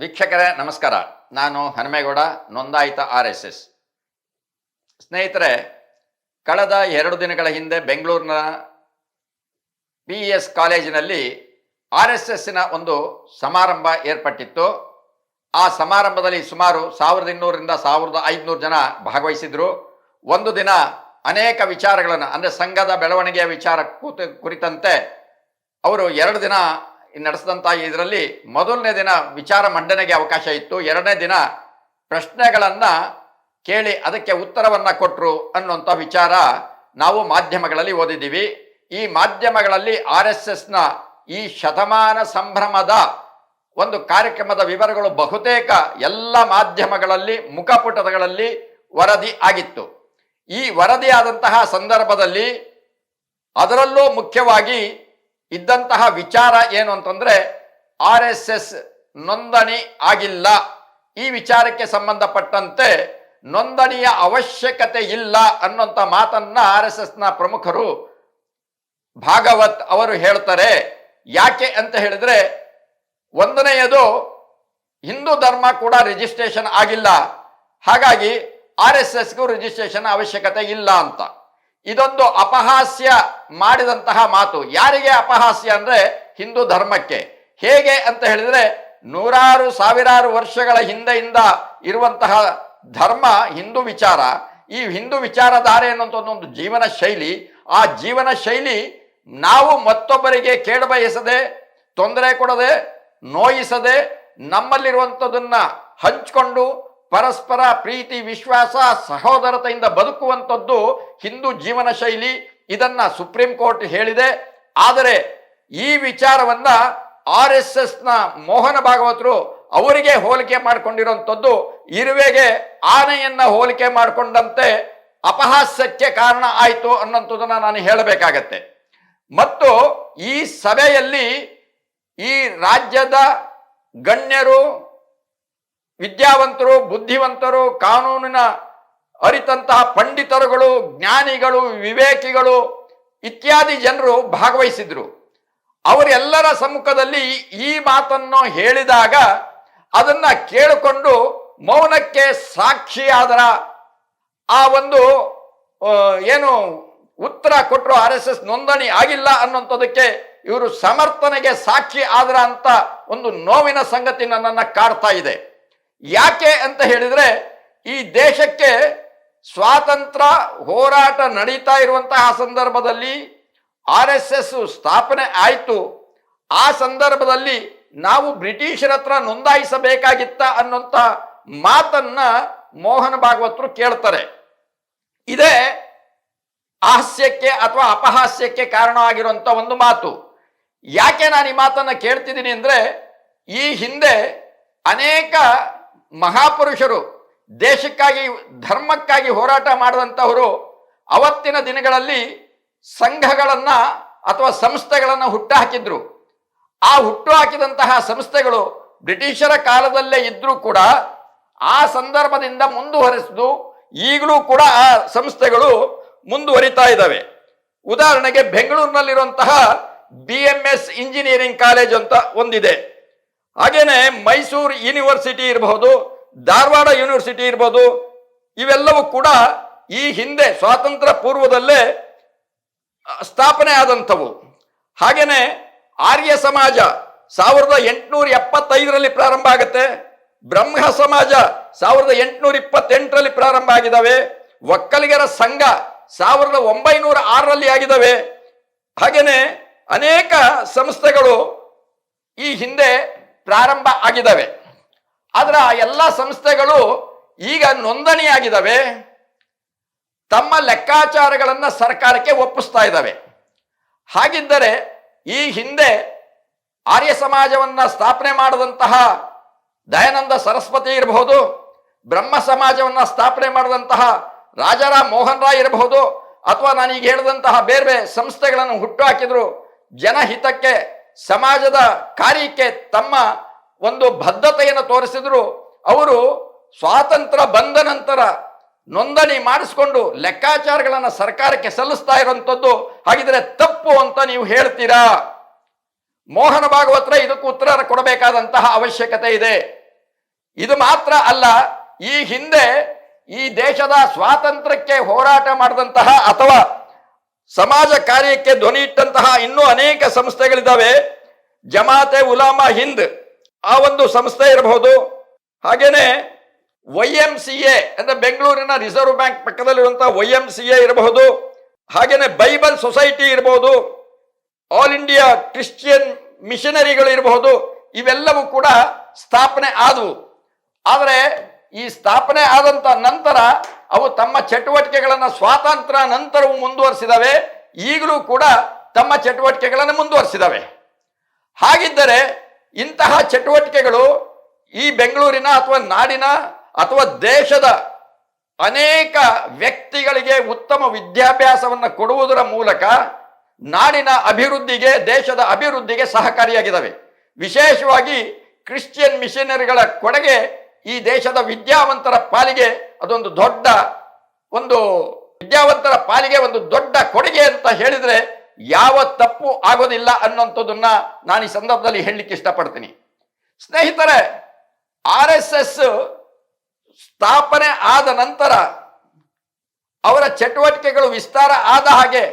ವೀಕ್ಷಕರೇ, ನಮಸ್ಕಾರ. ನಾನು ಹನುಮೇಗೌಡ, ನೋಂದಾಯಿತ ಆರ್ ಎಸ್ ಎಸ್. ಸ್ನೇಹಿತರೆ, ಕಳೆದ ಎರಡು ದಿನಗಳ ಹಿಂದೆ ಬೆಂಗಳೂರಿನ ಬಿ ಎಸ್ ಕಾಲೇಜಿನಲ್ಲಿ ಆರ್ ಎಸ್ ಎಸ್ಸಿನ ಒಂದು ಸಮಾರಂಭ ಏರ್ಪಟ್ಟಿತ್ತು. ಆ ಸಮಾರಂಭದಲ್ಲಿ ಸುಮಾರು ಸಾವಿರದ ಇನ್ನೂರರಿಂದ ಸಾವಿರದ ಐದುನೂರು ಜನ ಭಾಗವಹಿಸಿದ್ರು. ಒಂದು ದಿನ ಅನೇಕ ವಿಚಾರಗಳನ್ನು, ಅಂದರೆ ಸಂಘದ ಬೆಳವಣಿಗೆಯ ವಿಚಾರ ಕುರಿತಂತೆ ಅವರು ಎರಡು ದಿನ ನಡೆಸಿದಂಥ ಇದರಲ್ಲಿ ಮೊದಲನೇ ದಿನ ವಿಚಾರ ಮಂಡನೆಗೆ ಅವಕಾಶ ಇತ್ತು. ಎರಡನೇ ದಿನ ಪ್ರಶ್ನೆಗಳನ್ನು ಕೇಳಿ ಅದಕ್ಕೆ ಉತ್ತರವನ್ನು ಕೊಟ್ಟರು ಅನ್ನುವಂಥ ವಿಚಾರ ನಾವು ಮಾಧ್ಯಮಗಳಲ್ಲಿ ಓದಿದ್ದೀವಿ. ಈ ಮಾಧ್ಯಮಗಳಲ್ಲಿ ಆರ್ ಎಸ್ ಎಸ್ನ ಈ ಶತಮಾನ ಸಂಭ್ರಮದ ಒಂದು ಕಾರ್ಯಕ್ರಮದ ವಿವರಗಳು ಬಹುತೇಕ ಎಲ್ಲ ಮಾಧ್ಯಮಗಳಲ್ಲಿ, ಮುಖಪುಟಗಳಲ್ಲಿ ವರದಿ ಆಗಿತ್ತು. ಈ ವರದಿಯಾದಂತಹ ಸಂದರ್ಭದಲ್ಲಿ ಅದರಲ್ಲೂ ಮುಖ್ಯವಾಗಿ ಇದ್ದಂತಹ ವಿಚಾರ ಏನು ಅಂತಂದ್ರೆ ಆರ್ ಎಸ್ ಎಸ್ ನೋಂದಣಿ ಆಗಿಲ್ಲ. ಈ ವಿಚಾರಕ್ಕೆ ಸಂಬಂಧಪಟ್ಟಂತೆ ನೋಂದಣಿಯ ಅವಶ್ಯಕತೆ ಇಲ್ಲ ಅನ್ನುವಂಥ ಮಾತನ್ನ ಆರ್ ಎಸ್ ಎಸ್ನ ಪ್ರಮುಖರು ಭಾಗವತ್ ಅವರು ಹೇಳ್ತಾರೆ. ಯಾಕೆ ಅಂತ ಹೇಳಿದ್ರೆ ಒಂದನೆಯದು ಹಿಂದೂ ಧರ್ಮ ಕೂಡ ರಿಜಿಸ್ಟ್ರೇಷನ್ ಆಗಿಲ್ಲ. ಹಾಗಾಗಿ ಆರ್ ಎಸ್ ಎಸ್ಗೂ ರಿಜಿಸ್ಟ್ರೇಷನ್ ಅವಶ್ಯಕತೆ ಇಲ್ಲ ಅಂತ. ಇದೊಂದು ಅಪಹಾಸ್ಯ ಮಾಡಿದಂತಹ ಮಾತು. ಯಾರಿಗೆ ಅಪಹಾಸ್ಯ ಅಂದ್ರೆ ಹಿಂದೂ ಧರ್ಮಕ್ಕೆ? ಹೇಗೆ ಅಂತ ಹೇಳಿದ್ರೆ, ನೂರಾರು ಸಾವಿರಾರು ವರ್ಷಗಳ ಹಿಂದೆಯಿಂದ ಇರುವಂತಹ ಧರ್ಮ ಹಿಂದೂ ವಿಚಾರ. ಈ ಹಿಂದೂ ವಿಚಾರಧಾರೆ ಅನ್ನುವಂಥ ಒಂದು ಜೀವನ ಶೈಲಿ. ಆ ಜೀವನ ಶೈಲಿ ನಾವು ಮತ್ತೊಬ್ಬರಿಗೆ ಕೇಳಬಯಸದೆ ತೊಂದರೆ ಕೊಡದೆ, ನೋಯಿಸದೆ ನಮ್ಮಲ್ಲಿರುವಂಥದ್ದನ್ನ ಹಂಚಿಕೊಂಡು ಪರಸ್ಪರ ಪ್ರೀತಿ, ವಿಶ್ವಾಸ, ಸಹೋದರತೆಯಿಂದ ಬದುಕುವಂಥದ್ದು ಹಿಂದೂ ಜೀವನ ಶೈಲಿ. ಇದನ್ನ ಸುಪ್ರೀಂ ಕೋರ್ಟ್ ಹೇಳಿದೆ. ಆದರೆ ಈ ವಿಚಾರವನ್ನ ಆರ್ ಎಸ್ ಎಸ್ನ ಮೋಹನ ಭಾಗವತರು ಅವರಿಗೆ ಹೋಲಿಕೆ ಮಾಡಿಕೊಂಡಿರುವಂಥದ್ದು ಇರುವೆಗೆ ಆನೆಯನ್ನ ಹೋಲಿಕೆ ಮಾಡಿಕೊಂಡಂತೆ ಅಪಹಾಸ್ಯಕ್ಕೆ ಕಾರಣ ಆಯಿತು ಅನ್ನೋಂಥದ್ದನ್ನ ನಾನು ಹೇಳಬೇಕಾಗತ್ತೆ. ಮತ್ತು ಈ ಸಭೆಯಲ್ಲಿ ಈ ರಾಜ್ಯದ ಗಣ್ಯರು, ವಿದ್ಯಾವಂತರು, ಬುದ್ಧಿವಂತರು, ಕಾನೂನಿನ ಅರಿತಂತಹ ಪಂಡಿತರುಗಳು, ಜ್ಞಾನಿಗಳು, ವಿವೇಕಿಗಳು ಇತ್ಯಾದಿ ಜನರು ಭಾಗವಹಿಸಿದ್ರು. ಅವರೆಲ್ಲರ ಸಮ್ಮುಖದಲ್ಲಿ ಈ ಮಾತನ್ನು ಹೇಳಿದಾಗ ಅದನ್ನ ಕೇಳಿಕೊಂಡು ಮೌನಕ್ಕೆ ಸಾಕ್ಷಿಯಾದರ ಆ ಒಂದು ಏನು ಉತ್ತರ ಕೊಟ್ಟರು ಆರ್ ಎಸ್ ಎಸ್ ನೋಂದಣಿ ಆಗಿಲ್ಲ ಅನ್ನುವಂಥದ್ದಕ್ಕೆ ಇವರು ಸಮರ್ಥನೆಗೆ ಸಾಕ್ಷಿ ಆದ್ರ ಅಂತ ಒಂದು ನೋವಿನ ಸಂಗತಿ ನನ್ನನ್ನು ಕಾಡ್ತಾ ಇದೆ. ಯಾಕೆ ಅಂತ ಹೇಳಿದ್ರೆ ಈ ದೇಶಕ್ಕೆ ಸ್ವಾತಂತ್ರ್ಯ ಹೋರಾಟ ನಡೀತಾ ಇರುವಂತಹ ಸಂದರ್ಭದಲ್ಲಿ ಆರ್ ಎಸ್ ಎಸ್ ಸ್ಥಾಪನೆ ಆಯಿತು. ಆ ಸಂದರ್ಭದಲ್ಲಿ ನಾವು ಬ್ರಿಟಿಷರ ಹತ್ರ ನೋಂದಾಯಿಸಬೇಕಾಗಿತ್ತ ಅನ್ನುವಂಥ ಮಾತನ್ನ ಮೋಹನ ಭಾಗವತರು ಕೇಳ್ತಾರೆ. ಇದೇ ಹಾಸ್ಯಕ್ಕೆ ಅಥವಾ ಅಪಹಾಸ್ಯಕ್ಕೆ ಕಾರಣವಾಗಿರುವಂಥ ಒಂದು ಮಾತು. ಯಾಕೆ ನಾನು ಈ ಮಾತನ್ನು ಕೇಳ್ತಿದ್ದೀನಿ ಅಂದ್ರೆ ಈ ಹಿಂದೆ ಅನೇಕ ಮಹಾಪುರುಷರು ದೇಶಕ್ಕಾಗಿ, ಧರ್ಮಕ್ಕಾಗಿ ಹೋರಾಟ ಮಾಡಿದಂಥವರು ಅವತ್ತಿನ ದಿನಗಳಲ್ಲಿ ಸಂಘಗಳನ್ನು ಅಥವಾ ಸಂಸ್ಥೆಗಳನ್ನ ಹುಟ್ಟುಹಾಕಿದ್ರು. ಆ ಹುಟ್ಟು ಹಾಕಿದಂತಹ ಸಂಸ್ಥೆಗಳು ಬ್ರಿಟಿಷರ ಕಾಲದಲ್ಲೇ ಇದ್ದರೂ ಕೂಡ ಆ ಸಂದರ್ಭದಿಂದ ಮುಂದುವರೆಸಿದು ಈಗಲೂ ಕೂಡ ಆ ಸಂಸ್ಥೆಗಳು ಮುಂದುವರಿತಾ ಇದ್ದಾವೆ. ಉದಾಹರಣೆಗೆ ಬೆಂಗಳೂರಿನಲ್ಲಿರುವಂತಹ B M S engineering college ಅಂತ ಒಂದಿದೆ. ಹಾಗೇನೆ ಮೈಸೂರು ಯೂನಿವರ್ಸಿಟಿ ಇರಬಹುದು ಧಾರವಾಡ ಯೂನಿವರ್ಸಿಟಿ ಇರ್ಬೋದು, ಇವೆಲ್ಲವೂ ಕೂಡ ಈ ಹಿಂದೆ ಸ್ವಾತಂತ್ರ್ಯ ಪೂರ್ವದಲ್ಲೇ ಸ್ಥಾಪನೆ ಆದಂಥವು. ಹಾಗೆಯೇ ಆರ್ಯ ಸಮಾಜ ಸಾವಿರದ ಎಂಟುನೂರ ಎಪ್ಪತ್ತೈದರಲ್ಲಿ ಪ್ರಾರಂಭ ಆಗುತ್ತೆ, ಬ್ರಹ್ಮ ಸಮಾಜ ಸಾವಿರದ ಎಂಟುನೂರ ಇಪ್ಪತ್ತೆಂಟರಲ್ಲಿ ಪ್ರಾರಂಭ ಆಗಿದ್ದಾವೆ, ಒಕ್ಕಲಿಗರ ಸಂಘ ಸಾವಿರದ ಒಂಬೈನೂರ ಆರರಲ್ಲಿ ಆಗಿದ್ದಾವೆ. ಹಾಗೆಯೇ ಅನೇಕ ಸಂಸ್ಥೆಗಳು ಈ ಹಿಂದೆ ಪ್ರಾರಂಭ ಆಗಿದ್ದಾವೆ. ಆದ್ರೆ ಆ ಎಲ್ಲ ಸಂಸ್ಥೆಗಳು ಈಗ ನೋಂದಣಿಯಾಗಿದ್ದಾವೆ ತಮ್ಮ ಲೆಕ್ಕಾಚಾರಗಳನ್ನು ಸರ್ಕಾರಕ್ಕೆ ಒಪ್ಪಿಸ್ತಾ ಇದ್ದಾವೆ ಹಾಗಿದ್ದರೆ ಈ ಹಿಂದೆ ಆರ್ಯ ಸಮಾಜವನ್ನು ಸ್ಥಾಪನೆ ಮಾಡಿದಂತಹ ದಯಾನಂದ ಸರಸ್ವತಿ ಇರಬಹುದು, ಬ್ರಹ್ಮ ಸಮಾಜವನ್ನು ಸ್ಥಾಪನೆ ಮಾಡಿದಂತಹ ರಾಜಾರಾಮ್ ಮೋಹನ್ ರಾಯ್ ಇರಬಹುದು, ಅಥವಾ ನಾನೀಗ ಹೇಳಿದಂತಹ ಬೇರೆ ಬೇರೆ ಸಂಸ್ಥೆಗಳನ್ನು ಹುಟ್ಟು ಹಾಕಿದ್ರು, ಜನಹಿತಕ್ಕೆ, ಸಮಾಜದ ಕಾರ್ಯಕ್ಕೆ ತಮ್ಮ ಒಂದು ಬದ್ಧತೆಯನ್ನು ತೋರಿಸಿದ್ರು, ಅವರು ಸ್ವಾತಂತ್ರ್ಯ ಬಂದ ನಂತರ ನೋಂದಣಿ ಮಾಡಿಸ್ಕೊಂಡು ಲೆಕ್ಕಾಚಾರಗಳನ್ನು ಸರ್ಕಾರಕ್ಕೆ ಸಲ್ಲಿಸ್ತಾ ಇರುವಂಥದ್ದು ಹಾಗಿದ್ರೆ ತಪ್ಪು ಅಂತ ನೀವು ಹೇಳ್ತೀರಾ? ಮೋಹನ ಭಾಗವತ್ರ ಇದಕ್ಕೂ ಉತ್ತರ ಕೊಡಬೇಕಾದಂತಹ ಅವಶ್ಯಕತೆ ಇದೆ. ಇದು ಮಾತ್ರ ಅಲ್ಲ, ಈ ಹಿಂದೆ ಈ ದೇಶದ ಸ್ವಾತಂತ್ರ್ಯಕ್ಕೆ ಹೋರಾಟ ಮಾಡಿದಂತಹ ಅಥವಾ ಸಮಾಜ ಕಾರ್ಯಕ್ಕೆ ಧ್ವನಿ ಇಟ್ಟಂತಹ ಇನ್ನೂ ಅನೇಕ ಸಂಸ್ಥೆಗಳಿದ್ದಾವೆ. ಜಮಾತೆ ಉಲಾಮಾ ಹಿಂದ್. ಆ ಒಂದು ಸಂಸ್ಥೆ ಇರಬಹುದು. ಹಾಗೇನೆ ವೈ ಎಂ ಸಿ ಎ ಅಂದ್ರೆ ಬೆಂಗಳೂರಿನ ರಿಸರ್ವ್ ಬ್ಯಾಂಕ್ ಪಕ್ಕದಲ್ಲಿರುವಂತಹ ವೈ ಎಂ ಸಿ ಎ ಇರಬಹುದು. ಹಾಗೇನೆ ಬೈಬಲ್ ಸೊಸೈಟಿ ಇರಬಹುದು. ಆಲ್ ಇಂಡಿಯಾ ಕ್ರಿಶ್ಚಿಯನ್ ಮಿಷನರಿಗಳು ಇರಬಹುದು. ಇವೆಲ್ಲವೂ ಕೂಡ ಸ್ಥಾಪನೆ ಆದವು. ಆದರೆ ಈ ಸ್ಥಾಪನೆ ಆದಂತ ನಂತರ ಅವು ತಮ್ಮ ಚಟುವಟಿಕೆಗಳನ್ನು ಸ್ವಾತಂತ್ರ್ಯ ನಂತರವೂ ಮುಂದುವರಿಸಿದವೆ. ಈಗಲೂ ಕೂಡ ತಮ್ಮ ಚಟುವಟಿಕೆಗಳನ್ನು ಮುಂದುವರಿಸಿದವೆ. ಹಾಗಿದ್ದರೆ ಇಂತಹ ಚಟುವಟಿಕೆಗಳು ಈ ಬೆಂಗಳೂರಿನ ಅಥವಾ ನಾಡಿನ ಅಥವಾ ದೇಶದ ಅನೇಕ ವ್ಯಕ್ತಿಗಳಿಗೆ ಉತ್ತಮ ವಿದ್ಯಾಭ್ಯಾಸವನ್ನು ಕೊಡುವುದರ ಮೂಲಕ ನಾಡಿನ ಅಭಿವೃದ್ಧಿಗೆ, ದೇಶದ ಅಭಿವೃದ್ಧಿಗೆ ಸಹಕಾರಿಯಾಗಿದ್ದಾವೆ. ವಿಶೇಷವಾಗಿ ಕ್ರಿಶ್ಚಿಯನ್ ಮಿಷನರಿಗಳ ಕೊಡುಗೆ ಈ ದೇಶದ ವಿದ್ಯಾವಂತರ ಪಾಲಿಗೆ ಅದೊಂದು ದೊಡ್ಡ ಒಂದು ವಿದ್ಯಾವಂತರ ಪಾಲಿಗೆ ಒಂದು ದೊಡ್ಡ ಕೊಡುಗೆ ಅಂತ ಹೇಳಿದ್ರೆ ಯಾವ ತಪ್ಪು ಆಗೋದಿಲ್ಲ ಅನ್ನೋಂಥದ್ದನ್ನ ನಾನು ಈ ಸಂದರ್ಭದಲ್ಲಿ ಹೇಳಲಿಕ್ಕೆ ಇಷ್ಟಪಡ್ತೀನಿ. ಸ್ನೇಹಿತರೆ, ಆರ್ ಎಸ್ ಎಸ್ ಸ್ಥಾಪನೆ ಆದ ನಂತರ ಅವರ ಚಟುವಟಿಕೆಗಳು ವಿಸ್ತಾರ ಆದ ಹಾಗೆ,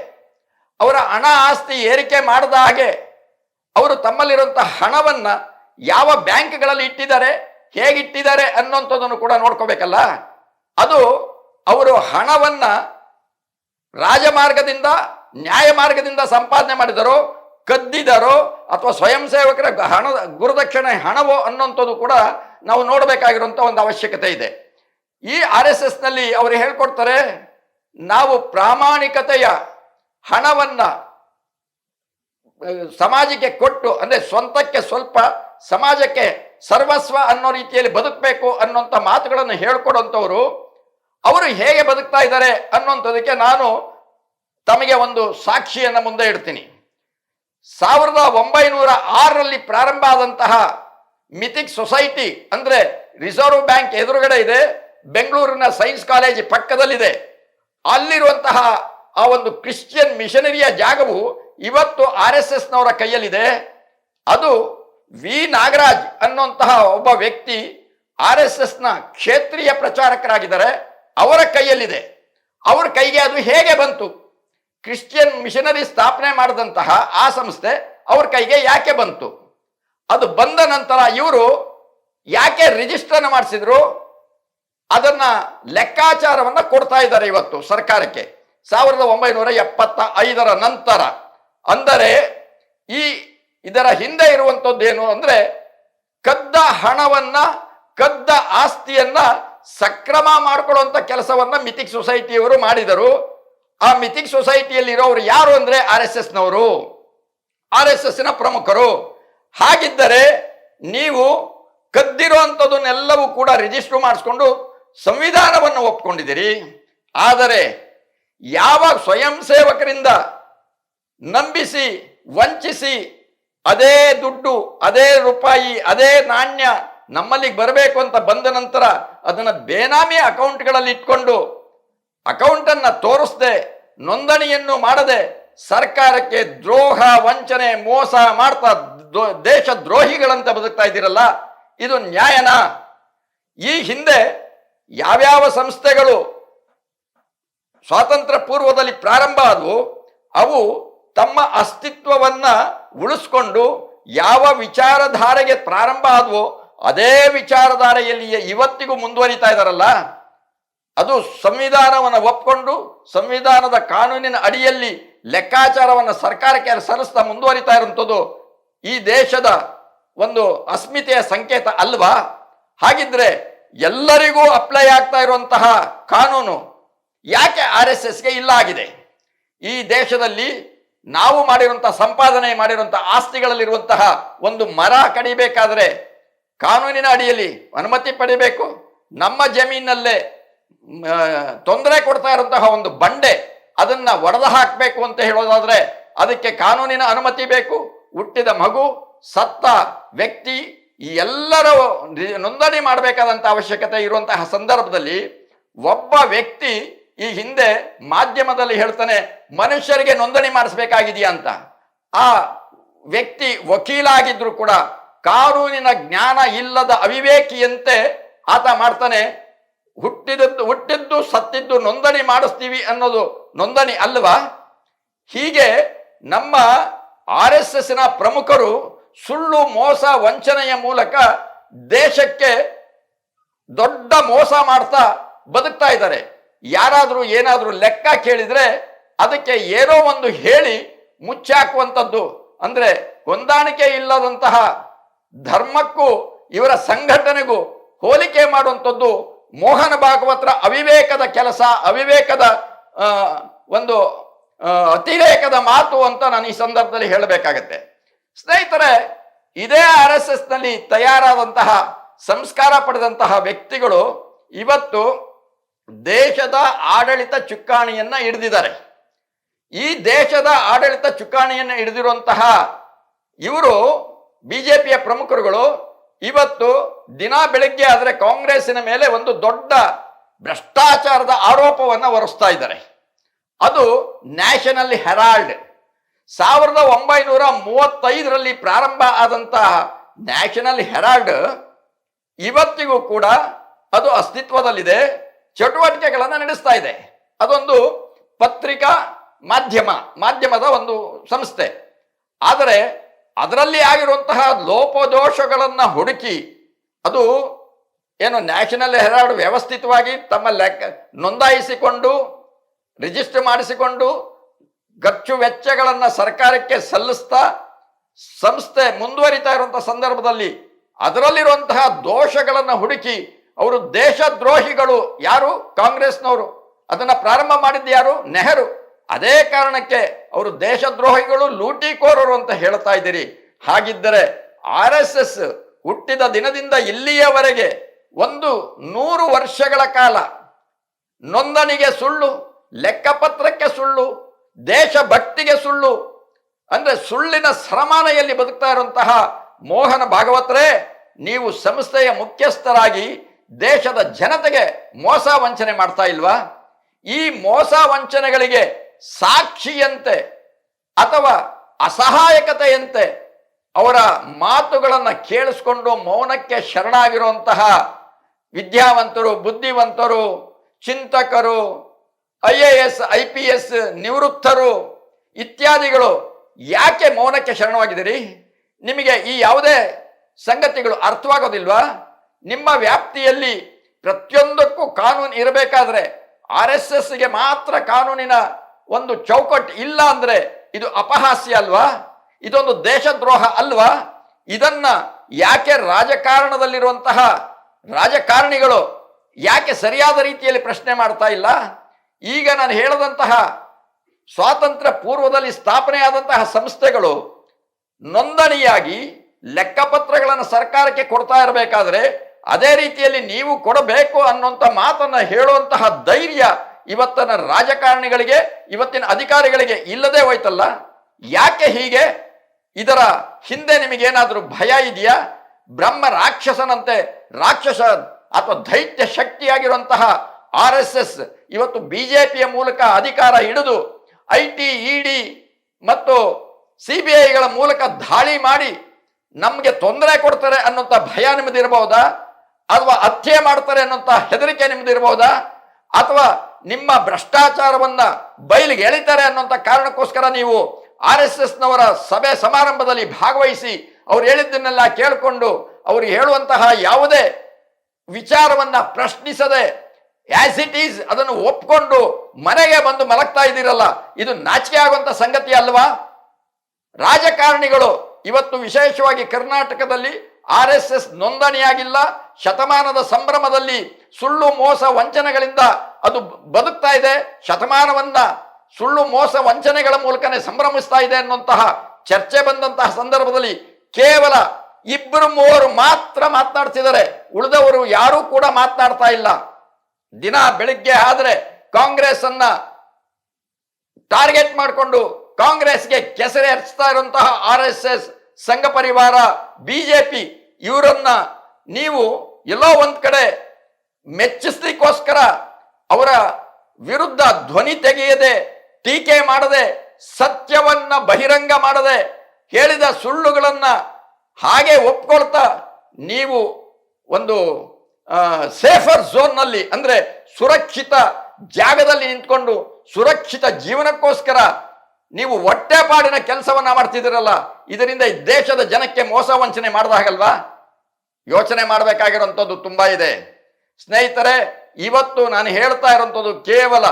ಅವರ ಹಣ ಆಸ್ತಿ ಏರಿಕೆ ಮಾಡದ ಹಾಗೆ, ಅವರು ತಮ್ಮಲ್ಲಿರುವಂತಹ ಹಣವನ್ನ ಯಾವ ಬ್ಯಾಂಕ್ಗಳಲ್ಲಿ ಇಟ್ಟಿದ್ದಾರೆ, ಹೇಗಿಟ್ಟಿದ್ದಾರೆ ಅನ್ನೋಂಥದ್ದನ್ನು ಕೂಡ ನೋಡ್ಕೋಬೇಕಲ್ಲ? ಅದು ಅವರು ಹಣವನ್ನ ರಾಜಮಾರ್ಗದಿಂದ ನ್ಯಾಯ ಮಾರ್ಗದಿಂದ ಸಂಪಾದನೆ ಮಾಡಿದರೋ, ಕದ್ದಿದರೋ, ಅಥವಾ ಸ್ವಯಂ ಸೇವಕರ ಹಣ, ಗುರುದಕ್ಷಿಣೆ ಹಣವೋ ಅನ್ನೋಂಥದ್ದು ಕೂಡ ನಾವು ನೋಡಬೇಕಾಗಿರುವಂಥ ಒಂದು ಅವಶ್ಯಕತೆ ಇದೆ. ಈ ಆರ್ ಎಸ್ ಎಸ್ನಲ್ಲಿ ಅವರು ಹೇಳ್ಕೊಡ್ತಾರೆ, ನಾವು ಪ್ರಾಮಾಣಿಕತೆಯ ಹಣವನ್ನು ಸಮಾಜಕ್ಕೆ ಕೊಟ್ಟು, ಅಂದರೆ ಸ್ವಂತಕ್ಕೆ ಸ್ವಲ್ಪ, ಸಮಾಜಕ್ಕೆ ಸರ್ವಸ್ವ ಅನ್ನೋ ರೀತಿಯಲ್ಲಿ ಬದುಕಬೇಕು ಅನ್ನೋಂಥ ಮಾತುಗಳನ್ನು ಹೇಳ್ಕೊಡುವಂಥವ್ರು ಅವರು ಹೇಗೆ ಬದುಕ್ತಾ ಇದ್ದಾರೆ ಅನ್ನೋಂಥದಕ್ಕೆ ನಾನು ತಮಗೆ ಒಂದು ಸಾಕ್ಷಿಯನ್ನು ಮುಂದೆ ಇಡ್ತೀನಿ. ಸಾವಿರದ ಒಂಬೈನೂರ ಆರರಲ್ಲಿ ಪ್ರಾರಂಭ ಆದಂತಹ ಮಿಥಿಕ್ ಸೊಸೈಟಿ ಅಂದರೆ ರಿಸರ್ವ್ ಬ್ಯಾಂಕ್ ಎದುರುಗಡೆ ಇದೆ, ಬೆಂಗಳೂರಿನ ಸೈನ್ಸ್ ಕಾಲೇಜ್ ಪಕ್ಕದಲ್ಲಿದೆ. ಅಲ್ಲಿರುವಂತಹ ಆ ಒಂದು ಕ್ರಿಶ್ಚಿಯನ್ ಮಿಷನರಿಯ ಜಾಗವು ಇವತ್ತು ಆರ್ ಎಸ್ ಎಸ್ನವರ ಕೈಯಲ್ಲಿದೆ. ಅದು ವಿ ನಾಗರಾಜ್ ಅನ್ನುವಂತಹ ಒಬ್ಬ ವ್ಯಕ್ತಿ ಆರ್ ಎಸ್ ಎಸ್ನ ಕ್ಷೇತ್ರೀಯ ಪ್ರಚಾರಕರಾಗಿದ್ದಾರೆ, ಅವರ ಕೈಯಲ್ಲಿದೆ. ಅವರ ಕೈಗೆ ಅದು ಹೇಗೆ ಬಂತು? ಕ್ರಿಶ್ಚಿಯನ್ ಮಿಷನರಿ ಸ್ಥಾಪನೆ ಮಾಡಿದಂತಹ ಆ ಸಂಸ್ಥೆ ಅವ್ರ ಕೈಗೆ ಯಾಕೆ ಬಂತು? ಅದು ಬಂದ ನಂತರ ಇವರು ಯಾಕೆ ರಿಜಿಸ್ಟರ್ ಮಾಡಿಸಿದ್ರು? ಅದನ್ನ ಲೆಕ್ಕಾಚಾರವನ್ನ ಕೊಡ್ತಾ ಇದ್ದಾರೆ ಇವತ್ತು ಸರ್ಕಾರಕ್ಕೆ. ಸಾವಿರದ ಒಂಬೈನೂರ ಎಪ್ಪತ್ತ ಐದರ ನಂತರ. ಅಂದರೆ ಈ ಇದರ ಹಿಂದೆ ಇರುವಂಥದ್ದೇನು ಅಂದ್ರೆ ಕದ್ದ ಹಣವನ್ನ, ಕದ್ದ ಆಸ್ತಿಯನ್ನ ಸಕ್ರಮ ಮಾಡ್ಕೊಳ್ಳುವಂತ ಕೆಲಸವನ್ನ ಮಿಥಿಕ್ ಸೊಸೈಟಿಯವರು ಮಾಡಿದರು. ಆ ಮಿಥಿಕ್ ಸೊಸೈಟಿಯಲ್ಲಿ ಇರೋರು ಯಾರು ಅಂದ್ರೆ ಆರ್ ಎಸ್ ಎಸ್ ನವರು ಆರ್ ಎಸ್ ಎಸ್ನ ಪ್ರಮುಖರು. ಹಾಗಿದ್ದರೆ ನೀವು ಕದ್ದಿರುವಂಥದ್ದನ್ನೆಲ್ಲವೂ ಕೂಡ ರಿಜಿಸ್ಟರ್ ಮಾಡಿಸ್ಕೊಂಡು ಸಂವಿಧಾನವನ್ನು ಒಪ್ಕೊಂಡಿದ್ದೀರಿ. ಆದರೆ ಯಾವ ಸ್ವಯಂ ಸೇವಕರಿಂದ ನಂಬಿಸಿ, ವಂಚಿಸಿ, ಅದೇ ದುಡ್ಡು, ಅದೇ ರೂಪಾಯಿ, ಅದೇ ನಾಣ್ಯ ನಮ್ಮಲ್ಲಿಗೆ ಬರಬೇಕು ಅಂತ ಬಂದ ನಂತರ ಅದನ್ನು ಬೇನಾಮಿ ಅಕೌಂಟ್ಗಳಲ್ಲಿ ಇಟ್ಕೊಂಡು ಅಕೌಂಟ್ ಅನ್ನ ತೋರಿಸದೆ, ನೋಂದಣಿಯನ್ನು ಮಾಡದೆ, ಸರ್ಕಾರಕ್ಕೆ ದ್ರೋಹ, ವಂಚನೆ, ಮೋಸ ಮಾಡ್ತಾ ದೇಶ ದ್ರೋಹಿಗಳಂತ ಬದುಕ್ತಾ ಇದ್ದೀರಲ್ಲ, ಇದು ನ್ಯಾಯನಾ? ಈ ಹಿಂದೆ ಯಾವ್ಯಾವ ಸಂಸ್ಥೆಗಳು ಸ್ವಾತಂತ್ರ್ಯ ಪೂರ್ವದಲ್ಲಿ ಪ್ರಾರಂಭ ಆದವು, ಅವು ತಮ್ಮ ಅಸ್ತಿತ್ವವನ್ನು ಉಳಿಸ್ಕೊಂಡು ಯಾವ ವಿಚಾರಧಾರೆಗೆ ಪ್ರಾರಂಭ ಆದವೋ, ಅದೇ ವಿಚಾರಧಾರೆಯಲ್ಲಿಯೇ ಇವತ್ತಿಗೂ ಮುಂದುವರಿತಾ ಇದಾರಲ್ಲ? ಅದು ಸಂವಿಧಾನವನ್ನು ಒಪ್ಕೊಂಡು ಸಂವಿಧಾನದ ಕಾನೂನಿನ ಅಡಿಯಲ್ಲಿ ಲೆಕ್ಕಾಚಾರವನ್ನು ಸರ್ಕಾರಕ್ಕೆ ಸಲ್ಲಿಸ್ತಾ ಮುಂದುವರಿತಾ ಇರುವಂಥದ್ದು ಈ ದೇಶದ ಒಂದು ಅಸ್ಮಿತೆಯ ಸಂಕೇತ ಅಲ್ವಾ? ಹಾಗಿದ್ರೆ ಎಲ್ಲರಿಗೂ ಅಪ್ಲೈ ಆಗ್ತಾ ಇರುವಂತಹ ಕಾನೂನು ಯಾಕೆ ಆರ್ ಎಸ್ ಎಸ್ಗೆ ಇಲ್ಲ ಆಗಿದೆ? ಈ ದೇಶದಲ್ಲಿ ನಾವು ಮಾಡಿರುವಂತಹ ಸಂಪಾದನೆ ಮಾಡಿರುವಂತಹ ಆಸ್ತಿಗಳಲ್ಲಿರುವಂತಹ ಒಂದು ಮರ ಕಡಿಬೇಕಾದ್ರೆ ಕಾನೂನಿನ ಅಡಿಯಲ್ಲಿ ಅನುಮತಿ ಪಡಿಬೇಕು. ನಮ್ಮ ಜಮೀನಲ್ಲೇ ತೊಂದರೆ ಕೊಡ್ತಾ ಇರುವಂತಹ ಒಂದು ಬಂಡೆ ಅದನ್ನ ಒಡೆದು ಹಾಕಬೇಕು ಅಂತ ಹೇಳೋದಾದ್ರೆ ಅದಕ್ಕೆ ಕಾನೂನಿನ ಅನುಮತಿ ಬೇಕು. ಹುಟ್ಟಿದ ಮಗು, ಸತ್ತ ವ್ಯಕ್ತಿ, ಈ ಎಲ್ಲರೂ ನೋಂದಣಿ ಮಾಡಬೇಕಾದಂತ ಅವಶ್ಯಕತೆ ಇರುವಂತಹ ಸಂದರ್ಭದಲ್ಲಿ ಒಬ್ಬ ವ್ಯಕ್ತಿ ಈ ಹಿಂದೆ ಮಾಧ್ಯಮದಲ್ಲಿ ಹೇಳ್ತಾನೆ, ಮನುಷ್ಯರಿಗೆ ನೋಂದಣಿ ಮಾಡಿಸ್ಬೇಕಾಗಿದೆಯಾ ಅಂತ. ಆ ವ್ಯಕ್ತಿ ವಕೀಲಾಗಿದ್ರು ಕೂಡ ಕಾನೂನಿನ ಜ್ಞಾನ ಇಲ್ಲದ ಅವಿವೇಕಿಯಂತೆ ಆತ ಮಾಡ್ತಾನೆ ಹುಟ್ಟಿದದ್ದು, ಹುಟ್ಟಿದ್ದು, ಸತ್ತಿದ್ದು ನೋಂದಣಿ ಮಾಡಿಸ್ತೀವಿ ಅನ್ನೋದು ನೋಂದಣಿ ಅಲ್ವಾ? ಹೀಗೆ ನಮ್ಮ ಆರ್ ಎಸ್ ಪ್ರಮುಖರು ಸುಳ್ಳು, ಮೋಸ, ವಂಚನೆಯ ಮೂಲಕ ದೇಶಕ್ಕೆ ದೊಡ್ಡ ಮೋಸ ಮಾಡ್ತಾ ಬದುಕ್ತಾ ಇದ್ದಾರೆ. ಯಾರಾದರೂ ಏನಾದರೂ ಲೆಕ್ಕ ಕೇಳಿದರೆ ಅದಕ್ಕೆ ಏನೋ ಒಂದು ಹೇಳಿ ಮುಚ್ಚಾಕುವಂಥದ್ದು. ಅಂದರೆ ಹೊಂದಾಣಿಕೆ ಇಲ್ಲದಂತಹ ಧರ್ಮಕ್ಕೂ ಇವರ ಸಂಘಟನೆಗೂ ಹೋಲಿಕೆ ಮಾಡುವಂಥದ್ದು ಮೋಹನ ಭಾಗವತರ ಅವಿವೇಕದ ಕೆಲಸ, ಅವಿವೇಕದ ಒಂದು ಅತಿರೇಕದ ಮಾತು ಅಂತ ನಾನು ಈ ಸಂದರ್ಭದಲ್ಲಿ ಹೇಳಬೇಕಾಗತ್ತೆ. ಸ್ನೇಹಿತರೆ, ಇದೇ ಆರ್ ಎಸ್ ಎಸ್ನಲ್ಲಿ ತಯಾರಾದಂತಹ, ಸಂಸ್ಕಾರ ಪಡೆದಂತಹ ವ್ಯಕ್ತಿಗಳು ಇವತ್ತು ದೇಶದ ಆಡಳಿತ ಚುಕ್ಕಾಣಿಯನ್ನ ಹಿಡಿದಿದ್ದಾರೆ. ಈ ದೇಶದ ಆಡಳಿತ ಚುಕ್ಕಾಣಿಯನ್ನು ಹಿಡಿದಿರುವಂತಹ ಇವರು ಬಿಜೆಪಿಯ ಪ್ರಮುಖರುಗಳು ಇವತ್ತು ದಿನ ಬೆಳಗ್ಗೆ ಆದರೆ ಕಾಂಗ್ರೆಸ್ಸಿನ ಮೇಲೆ ಒಂದು ದೊಡ್ಡ ಭ್ರಷ್ಟಾಚಾರದ ಆರೋಪವನ್ನು ಹೊರಿಸ್ತಾ ಇದ್ದಾರೆ. ಅದು ನ್ಯಾಷನಲ್ ಹೆರಾಲ್ಡ್. ಸಾವಿರದ ಒಂಬೈನೂರ ಮೂವತ್ತೈದರಲ್ಲಿ ಪ್ರಾರಂಭ ಆದಂತಹ ನ್ಯಾಷನಲ್ ಹೆರಾಲ್ಡ್ ಇವತ್ತಿಗೂ ಕೂಡ ಅದು ಅಸ್ತಿತ್ವದಲ್ಲಿದೆ, ಚಟುವಟಿಕೆಗಳನ್ನು ನಡೆಸ್ತಾ ಇದೆ. ಅದೊಂದು ಪತ್ರಿಕಾ ಮಾಧ್ಯಮ, ಮಾಧ್ಯಮದ ಒಂದು ಸಂಸ್ಥೆ. ಆದರೆ ಅದರಲ್ಲಿ ಆಗಿರುವಂತಹ ಲೋಪದೋಷಗಳನ್ನು ಹುಡುಕಿ, ಅದು ಏನು ನ್ಯಾಷನಲ್ ಹೆರಾಲ್ಡ್ ವ್ಯವಸ್ಥಿತವಾಗಿ ತಮ್ಮ ಲೆಕ್ಕ ನೋಂದಾಯಿಸಿಕೊಂಡು, ರಿಜಿಸ್ಟರ್ ಮಾಡಿಸಿಕೊಂಡು ಖರ್ಚು ವೆಚ್ಚಗಳನ್ನು ಸರ್ಕಾರಕ್ಕೆ ಸಲ್ಲಿಸ್ತಾ, ಸಂಸ್ಥೆ ಮುಂದುವರಿತಾ ಇರುವಂಥ ಸಂದರ್ಭದಲ್ಲಿ ಅದರಲ್ಲಿರುವಂತಹ ದೋಷಗಳನ್ನು ಹುಡುಕಿ, ಅವರು ದೇಶದ್ರೋಹಿಗಳು ಯಾರು? ಕಾಂಗ್ರೆಸ್ನವರು. ಅದನ್ನು ಪ್ರಾರಂಭ ಮಾಡಿದ್ದು ಯಾರು? ನೆಹರು. ಅದೇ ಕಾರಣಕ್ಕೆ ಅವರು ದೇಶದ್ರೋಹಿಗಳು ಲೂಟಿಕೋರರು ಅಂತ ಹೇಳ್ತಾ ಇದ್ದೀರಿ. ಹಾಗಿದ್ದರೆ ಆರ್ ಎಸ್ ಎಸ್ ಹುಟ್ಟಿದ ದಿನದಿಂದ ಇಲ್ಲಿಯವರೆಗೆ ಒಂದು ನೂರು ವರ್ಷಗಳ ಕಾಲ ನೋಂದಣಿಗೆ ಸುಳ್ಳು, ಲೆಕ್ಕಪತ್ರಕ್ಕೆ ಸುಳ್ಳು, ದೇಶಭಕ್ತಿಗೆ ಸುಳ್ಳು, ಅಂದ್ರೆ ಸುಳ್ಳಿನ ಸರಮಾನೆಯಲ್ಲಿ ಬದುಕ್ತಾ ಇರುವಂತಹ ಮೋಹನ ಭಾಗವತರೇ, ನೀವು ಸಂಸ್ಥೆಯ ಮುಖ್ಯಸ್ಥರಾಗಿ ದೇಶದ ಜನತೆಗೆ ಮೋಸ ವಂಚನೆ ಮಾಡ್ತಾ ಇಲ್ವಾ? ಈ ಮೋಸ ವಂಚನೆಗಳಿಗೆ ಸಾಕ್ಷಿಯಂತೆ ಅಥವಾ ಅಸಹಾಯಕತೆಯಂತೆ ಅವರ ಮಾತುಗಳನ್ನು ಕೇಳಿಸ್ಕೊಂಡು ಮೌನಕ್ಕೆ ಶರಣಾಗಿರುವಂತಹ ವಿದ್ಯಾವಂತರು, ಬುದ್ಧಿವಂತರು, ಚಿಂತಕರು, I A S, I P S ನಿವೃತ್ತರು ಇತ್ಯಾದಿಗಳು ಯಾಕೆ ಮೌನಕ್ಕೆ ಶರಣವಾಗಿದ್ದೀರಿ? ನಿಮಗೆ ಈ ಯಾವುದೇ ಸಂಗತಿಗಳು ಅರ್ಥವಾಗೋದಿಲ್ವಾ? ನಿಮ್ಮ ವ್ಯಾಪ್ತಿಯಲ್ಲಿ ಪ್ರತಿಯೊಂದಕ್ಕೂ ಕಾನೂನು ಇರಬೇಕಾದ್ರೆ ಆರ್ ಎಸ್ ಎಸ್ಗೆ ಮಾತ್ರ ಕಾನೂನಿನ ಒಂದು ಚೌಕಟ್ಟು ಇಲ್ಲ ಅಂದ್ರೆ ಇದು ಅಪಹಾಸ್ಯ ಅಲ್ವಾ? ಇದೊಂದು ದೇಶದ್ರೋಹ ಅಲ್ವಾ? ಇದನ್ನ ಯಾಕೆ ರಾಜಕಾರಣದಲ್ಲಿರುವಂತಹ ರಾಜಕಾರಣಿಗಳು ಯಾಕೆ ಸರಿಯಾದ ರೀತಿಯಲ್ಲಿ ಪ್ರಶ್ನೆ ಮಾಡ್ತಾ ಇಲ್ಲ? ಈಗ ನಾನು ಹೇಳದಂತಹ ಸ್ವಾತಂತ್ರ್ಯ ಪೂರ್ವದಲ್ಲಿ ಸ್ಥಾಪನೆಯಾದಂತಹ ಸಂಸ್ಥೆಗಳು ನೋಂದಣಿಯಾಗಿ ಲೆಕ್ಕಪತ್ರಗಳನ್ನು ಸರ್ಕಾರಕ್ಕೆ ಕೊಡ್ತಾ ಇರಬೇಕಾದ್ರೆ ಅದೇ ರೀತಿಯಲ್ಲಿ ನೀವು ಕೊಡಬೇಕು ಅನ್ನುವಂಥ ಮಾತನ್ನು ಹೇಳುವಂತಹ ಧೈರ್ಯ ಇವತ್ತಿನ ರಾಜಕಾರಣಿಗಳಿಗೆ, ಇವತ್ತಿನ ಅಧಿಕಾರಿಗಳಿಗೆ ಇಲ್ಲದೆ ಹೋಯ್ತಲ್ಲ? ಯಾಕೆ ಹೀಗೆ? ಇದರ ಹಿಂದೆ ನಿಮಗೇನಾದರೂ ಭಯ ಇದೆಯಾ? ಬ್ರಹ್ಮ ರಾಕ್ಷಸನಂತೆ ರಾಕ್ಷಸ ಅಥವಾ ದೈತ್ಯ ಶಕ್ತಿಯಾಗಿರುವಂತಹ ಆರ್ ಇವತ್ತು ಬಿ ಮೂಲಕ ಅಧಿಕಾರ ಹಿಡಿದು ಐ ಟಿ ಮತ್ತು ಸಿ ಬಿ ಮೂಲಕ ದಾಳಿ ಮಾಡಿ ನಮಗೆ ತೊಂದರೆ ಕೊಡ್ತಾರೆ ಅನ್ನೋಂಥ ಭಯ ನಿಮ್ಮದಿರಬಹುದಾ ಅಥವಾ ಹತ್ಯೆ ಮಾಡ್ತಾರೆ ಅನ್ನೋಂಥ ಹೆದರಿಕೆ ನಿಮ್ಮದಿರಬಹುದಾ ಅಥವಾ ನಿಮ್ಮ ಭ್ರಷ್ಟಾಚಾರವನ್ನ ಬಯಲಿಗೆ ಎಳಿತಾರೆ ಅನ್ನೋಂಥ ಕಾರಣಕ್ಕೋಸ್ಕರ ನೀವು ಆರ್ ಎಸ್ ಎಸ್ನವರ ಸಭೆ ಸಮಾರಂಭದಲ್ಲಿ ಭಾಗವಹಿಸಿ ಅವ್ರು ಹೇಳಿದ್ದನ್ನೆಲ್ಲ ಕೇಳಿಕೊಂಡು ಅವರು ಹೇಳುವಂತಹ ಯಾವುದೇ ವಿಚಾರವನ್ನ ಪ್ರಶ್ನಿಸದೆ ಆಸ್ ಇಟ್ ಈಸ್ ಅದನ್ನು ಒಪ್ಕೊಂಡು ಮನೆಗೆ ಬಂದು ಮಲಗ್ತಾ ಇದ್ದೀರಲ್ಲ, ಇದು ನಾಚಿಕೆ ಆಗುವಂಥ ಸಂಗತಿ ಅಲ್ವಾ? ರಾಜಕಾರಣಿಗಳು ಇವತ್ತು ವಿಶೇಷವಾಗಿ ಕರ್ನಾಟಕದಲ್ಲಿ ಆರ್ ಎಸ್ ಎಸ್ ನೋಂದಣಿಯಾಗಿಲ್ಲ, ಶತಮಾನದ ಸಂಭ್ರಮದಲ್ಲಿ ಸುಳ್ಳು ಮೋಸ ವಂಚನೆಗಳಿಂದ ಅದು ಬದುಕ್ತಾ ಇದೆ, ಶತಮಾನವನ್ನ ಸುಳ್ಳು ಮೋಸ ವಂಚನೆಗಳ ಮೂಲಕನೇ ಸಂಭ್ರಮಿಸ್ತಾ ಇದೆ ಅನ್ನುವಂತಹ ಚರ್ಚೆ ಬಂದಂತಹ ಸಂದರ್ಭದಲ್ಲಿ ಕೇವಲ ಇಬ್ಬರು ಮೂವರು ಮಾತ್ರ ಮಾತನಾಡ್ತಿದ್ದಾರೆ. ಉಳಿದವರು ಯಾರೂ ಕೂಡ ಮಾತನಾಡ್ತಾ ಇಲ್ಲ. ದಿನ ಬೆಳಿಗ್ಗೆ ಆದರೆ ಕಾಂಗ್ರೆಸ್ ಅನ್ನ ಟಾರ್ಗೆಟ್ ಮಾಡಿಕೊಂಡು ಕಾಂಗ್ರೆಸ್ಗೆ ಕೆಸರೆ ಹರಿಸ್ತಾ ಇರುವಂತಹ ಆರ್ ಎಸ್ ಎಸ್ ಸಂಘ ಪರಿವಾರ ಬಿಜೆಪಿ ಇವರನ್ನ ನೀವು ಎಲ್ಲೋ ಒಂದ್ ಕಡೆ ಮೆಚ್ಚಿಸ್ಲಿಕ್ಕೋಸ್ಕರ ಅವರ ವಿರುದ್ಧ ಧ್ವನಿ ತೆಗೆಯದೆ, ಟೀಕೆ ಮಾಡದೆ, ಸತ್ಯವನ್ನ ಬಹಿರಂಗ ಮಾಡದೆ ಹೇಳಿದ ಸುಳ್ಳುಗಳನ್ನ ಹಾಗೆ ಒಪ್ಕೊಳ್ತಾ ನೀವು ಒಂದು ಸೇಫರ್ ಝೋನ್ನಲ್ಲಿ ಅಂದರೆ ಸುರಕ್ಷಿತ ಜಾಗದಲ್ಲಿ ನಿಂತ್ಕೊಂಡು ಸುರಕ್ಷಿತ ಜೀವನಕ್ಕೋಸ್ಕರ ನೀವು ಹೊಟ್ಟೆಪಾಡಿನ ಕೆಲಸವನ್ನ ಮಾಡ್ತಿದ್ದೀರಲ್ಲ, ಇದರಿಂದ ಈ ದೇಶದ ಜನಕ್ಕೆ ಮೋಸ ವಂಚನೆ ಮಾಡಿದ ಹಾಗಲ್ವಾ ಯೋಚನೆ ಮಾಡಬೇಕಾಗಿರುವಂಥದ್ದು ತುಂಬ ಇದೆ. ಸ್ನೇಹಿತರೆ ಇವತ್ತು ನಾನು ಹೇಳ್ತಾ ಇರುವಂಥದ್ದು ಕೇವಲ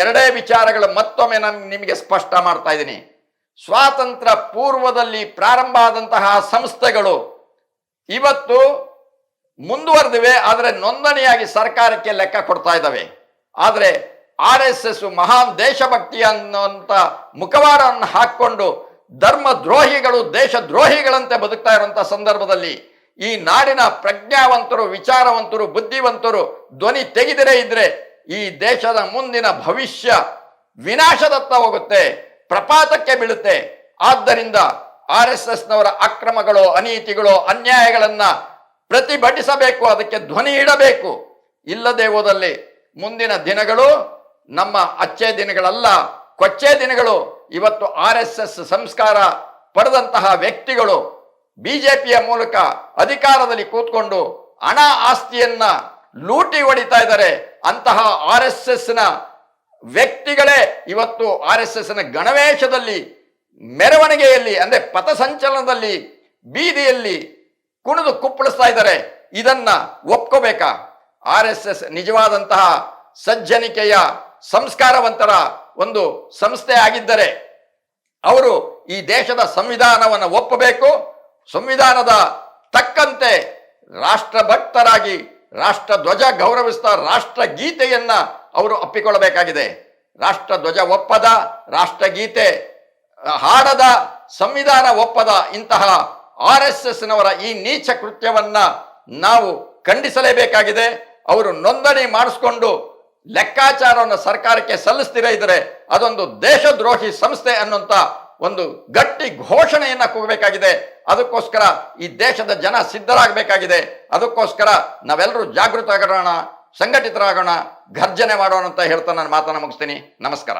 ಎರಡೇ ವಿಚಾರಗಳು ಮತ್ತೊಮ್ಮೆ ನಾನು ನಿಮಗೆ ಸ್ಪಷ್ಟ ಮಾಡ್ತಾ ಇದ್ದೀನಿ. ಸ್ವಾತಂತ್ರ್ಯ ಪೂರ್ವದಲ್ಲಿ ಪ್ರಾರಂಭ ಆದಂತಹ ಸಂಸ್ಥೆಗಳು ಇವತ್ತು ಮುಂದುವರೆದಿವೆ, ಆದರೆ ನೋಂದಣಿಯಾಗಿ ಸರ್ಕಾರಕ್ಕೆ ಲೆಕ್ಕ ಕೊಡ್ತಾ ಇದ್ದಾವೆ. ಆದರೆ ಆರ್ ಎಸ್ ಎಸ್ ಮಹಾನ್ ದೇಶಭಕ್ತಿ ಅನ್ನುವಂಥ ಮುಖವಾಡವನ್ನು ಹಾಕ್ಕೊಂಡು ಧರ್ಮ ದ್ರೋಹಿಗಳು ದೇಶ ದ್ರೋಹಿಗಳಂತೆ ಬದುಕ್ತಾ ಇರುವಂಥ ಸಂದರ್ಭದಲ್ಲಿ ಈ ನಾಡಿನ ಪ್ರಜ್ಞಾವಂತರು, ವಿಚಾರವಂತರು, ಬುದ್ಧಿವಂತರು ಧ್ವನಿ ತೆಗೆದರೆ ಇದ್ರೆ ಈ ದೇಶದ ಮುಂದಿನ ಭವಿಷ್ಯ ವಿನಾಶದತ್ತ ಹೋಗುತ್ತೆ, ಪ್ರಪಾತಕ್ಕೆ ಬೀಳುತ್ತೆ. ಆದ್ದರಿಂದ ಆರ್ ಎಸ್ ಎಸ್ನವರ ಅಕ್ರಮಗಳು, ಅನೀತಿಗಳು, ಅನ್ಯಾಯಗಳನ್ನ ಪ್ರತಿಭಟಿಸಬೇಕು, ಅದಕ್ಕೆ ಧ್ವನಿ ಇಡಬೇಕು. ಇಲ್ಲದೆ ಹೋದಲ್ಲಿ ಮುಂದಿನ ದಿನಗಳು ನಮ್ಮ ಅಚ್ಚೆ ದಿನಗಳಲ್ಲ, ಕೊಚ್ಚೆ ದಿನಗಳು. ಇವತ್ತು ಆರ್ ಸಂಸ್ಕಾರ ಪಡೆದಂತಹ ವ್ಯಕ್ತಿಗಳು ಬಿಜೆಪಿಯ ಮೂಲಕ ಅಧಿಕಾರದಲ್ಲಿ ಕೂತ್ಕೊಂಡು ಹಣ ಆಸ್ತಿಯನ್ನ ಲೂಟಿ ಹೊಡಿತಾ ಇದ್ದಾರೆ ಅಂತಹ ಆರ್ನ ವ್ಯಕ್ತಿಗಳೇ ಇವತ್ತು ಆರ್ನ ಗಣವೇಶದಲ್ಲಿ ಮೆರವಣಿಗೆಯಲ್ಲಿ, ಅಂದ್ರೆ ಪಥಸಂಚಲನದಲ್ಲಿ ಬೀದಿಯಲ್ಲಿ ಕುಣಿದು ಕುಪ್ಪಳಿಸ್ತಾ ಇದ್ದಾರೆ. ಇದನ್ನ ಒಪ್ಕೋಬೇಕಾ? ಆರ್ ಎಸ್ ಎಸ್ ನಿಜವಾದಂತಹ ಸಜ್ಜನಿಕೆಯ ಸಂಸ್ಕಾರವಂತರ ಒಂದು ಸಂಸ್ಥೆ ಆಗಿದ್ದರೆ ಅವರು ಈ ದೇಶದ ಸಂವಿಧಾನವನ್ನು ಒಪ್ಪಬೇಕು. ಸಂವಿಧಾನದ ತಕ್ಕಂತೆ ರಾಷ್ಟ್ರಭಕ್ತರಾಗಿ ರಾಷ್ಟ್ರ ಧ್ವಜ ಗೌರವಿಸ್ತಾ ರಾಷ್ಟ್ರ ಗೀತೆಯನ್ನ ಅವರು ಅಪ್ಪಿಕೊಳ್ಳಬೇಕಾಗಿದೆ. ರಾಷ್ಟ್ರ ಧ್ವಜ ಒಪ್ಪದ, ರಾಷ್ಟ್ರಗೀತೆ ಹಾಡದ, ಸಂವಿಧಾನ ಒಪ್ಪದ ಇಂತಹ ಆರ್ ಎಸ್ ನವರ ಈ ನೀಚ ಕೃತ್ಯವನ್ನ ನಾವು ಖಂಡಿಸಲೇಬೇಕಾಗಿದೆ. ಅವರು ನೋಂದಣಿ ಮಾಡಿಸ್ಕೊಂಡು ಲೆಕ್ಕಾಚಾರವನ್ನು ಸರ್ಕಾರಕ್ಕೆ ಸಲ್ಲಿಸ್ತಿರ ಇದ್ರೆ ಅದೊಂದು ದೇಶದ್ರೋಹಿ ಸಂಸ್ಥೆ ಅನ್ನುವಂತ ಒಂದು ಗಟ್ಟಿ ಘೋಷಣೆಯನ್ನ ಕೂಗಬೇಕಾಗಿದೆ ಅದಕ್ಕೋಸ್ಕರ ಈ ದೇಶದ ಜನ ಸಿದ್ಧರಾಗಬೇಕಾಗಿದೆ. ಅದಕ್ಕೋಸ್ಕರ ನಾವೆಲ್ಲರೂ ಜಾಗೃತರಾಗೋಣ, ಸಂಘಟಿತರಾಗೋಣ, ಘರ್ಜನೆ ಮಾಡೋಣ ಅಂತ ಹೇಳ್ತಾ ನಾನು ಮಾತನ್ನು ಮುಗಿಸ್ತೀನಿ. ನಮಸ್ಕಾರ.